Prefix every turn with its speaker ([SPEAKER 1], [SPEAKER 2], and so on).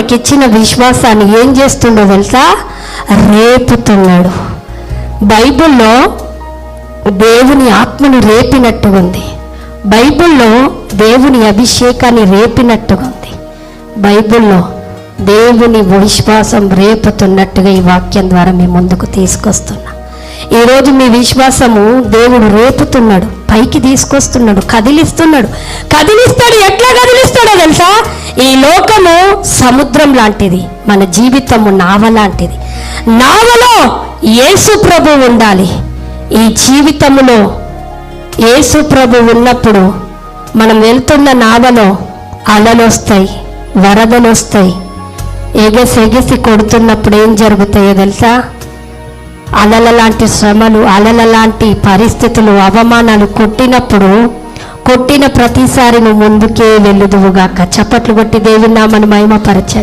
[SPEAKER 1] ఇచ్చిన విశ్వాసాన్ని ఏం చేస్తుండో తెలుసా? రేపుతున్నాడు. బైబిల్లో దేవుని ఆత్మను రేపినట్టుగా ఉంది. బైబిల్లో దేవుని అభిషేకాన్ని రేపినట్టుగా ఉంది. బైబిల్లో దేవుని విశ్వాసం రేపుతున్నట్టుగా ఈ వాక్యం ద్వారా మీ ముందుకు తీసుకొస్తున్నా. ఈరోజు మీ విశ్వాసము దేవుడు రేపుతున్నాడు. పైకి తీసుకొస్తున్నాడు. కదిలిస్తున్నాడు. కదిలిస్తాడు. ఎట్లా కదిలిస్తాడో తెలుసా? ఈ లోకము సముద్రం లాంటిది మన జీవితము నావ లాంటిది. నావలో యేసు ప్రభు ఉండాలి. ఈ జీవితములో యేసు ప్రభు ఉన్నప్పుడు మనం వెళ్తున్న నావలో అలలు వస్తాయి వరదలు వస్తాయి. ఎగసి ఎగసి కొడుతున్నప్పుడు ఏం జరుగుతాయో తెలుసా? అలల లాంటి శ్రమలు అలల లాంటి పరిస్థితులు అవమానాలు కొట్టినప్పుడు కొట్టిన ప్రతిసారి నువ్వు ముందుకే వెళ్ళుదువుగాక. చప్పట్లు కొట్టి దేవుని నామని మహిమపరచండి